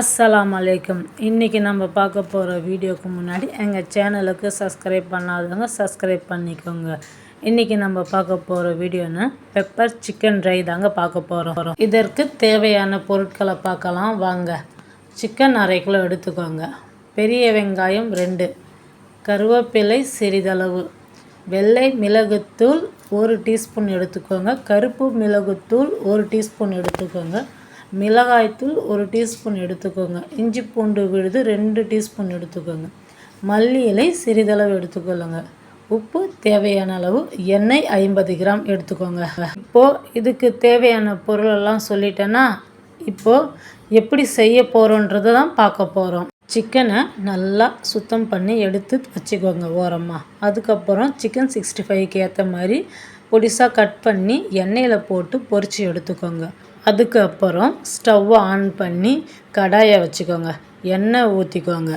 அஸ்லாம் அலைக்கும் இன்றைக்கி நம்ம பார்க்க போகிற வீடியோக்கு முன்னாடி எங்கள் சேனலுக்கு சப்ஸ்கிரைப் பண்ணாதவங்க சப்ஸ்கிரைப் பண்ணிக்கோங்க. இன்றைக்கி நம்ம பார்க்க போகிற வீடியோன்னு பெப்பர் சிக்கன் ட்ரை தாங்க பார்க்க போகிறோம் இதற்கு தேவையான பொருட்களை பார்க்கலாம். வாங்க. சிக்கன் அரை கிலோ எடுத்துக்கோங்க. பெரிய வெங்காயம் ரெண்டு. கருவேப்பிலை சிறிதளவு. வெள்ளை மிளகுத்தூள் ஒரு டீஸ்பூன் எடுத்துக்கோங்க. கருப்பு மிளகுத்தூள் ஒரு டீஸ்பூன் எடுத்துக்கோங்க. மிளகாய்த்தூள் ஒரு டீஸ்பூன் எடுத்துக்கோங்க. இஞ்சி பூண்டு விழுது ரெண்டு டீஸ்பூன் எடுத்துக்கோங்க. மல்லி இலை சிறிதளவு எடுத்துக்கொள்ளுங்க. உப்பு தேவையான அளவு எண்ணெய் ஐம்பது கிராம் எடுத்துக்கோங்க. இப்போது இதுக்கு தேவையான பொருளெல்லாம் சொல்லிட்டேன்னா இப்போது எப்படி செய்ய போகிறோன்றதை தான் பார்க்க போகிறோம் சிக்கனை நல்லா சுத்தம் பண்ணி எடுத்து வச்சுக்கோங்க ஓரமாக அதுக்கப்புறம் சிக்கன் சிக்ஸ்டி ஃபைவ்க்கு ஏற்ற மாதிரி பொடிசாக கட் பண்ணி எண்ணெயில் போட்டு பொரித்து எடுத்துக்கோங்க. அதுக்கப்புறம் ஸ்டவ்வை ஆன் பண்ணி கடாயை வச்சுக்கோங்க. எண்ணெய் ஊற்றிக்கோங்க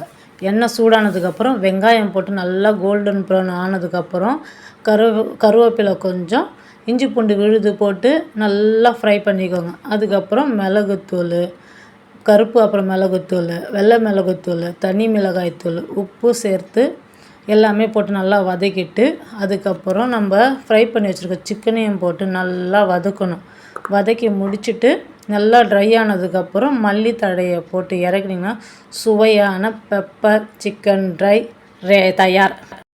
எண்ணெய் சூடானதுக்கப்புறம் வெங்காயம் போட்டு நல்லா கோல்டன் ப்ரௌன் ஆனதுக்கப்புறம் கருவே கருவேப்பிலை கொஞ்சம் இஞ்சி பூண்டு விழுது போட்டு நல்லா ஃப்ரை பண்ணிக்கோங்க. அதுக்கப்புறம் மிளகுத்தூள் கருப்பு அப்புறம் மிளகுத்தூள் வெள்ளை மிளகுத்தூள் தனி மிளகாய்த்தூள் உப்பு சேர்த்து எல்லாமே போட்டு நல்லா வதக்கிட்டு அதுக்கப்புறம் நம்ம ஃப்ரை பண்ணி வச்சுருக்க சிக்கனையும் போட்டு நல்லா வதக்கணும். வதக்கி முடிச்சுட்டு நல்லா ட்ரை ஆனதுக்கப்புறம் மல்லி தழையை போட்டு இறக்குனிங்கன்னா சுவையான பெப்பர் சிக்கன் ட்ரை ரே தயார்.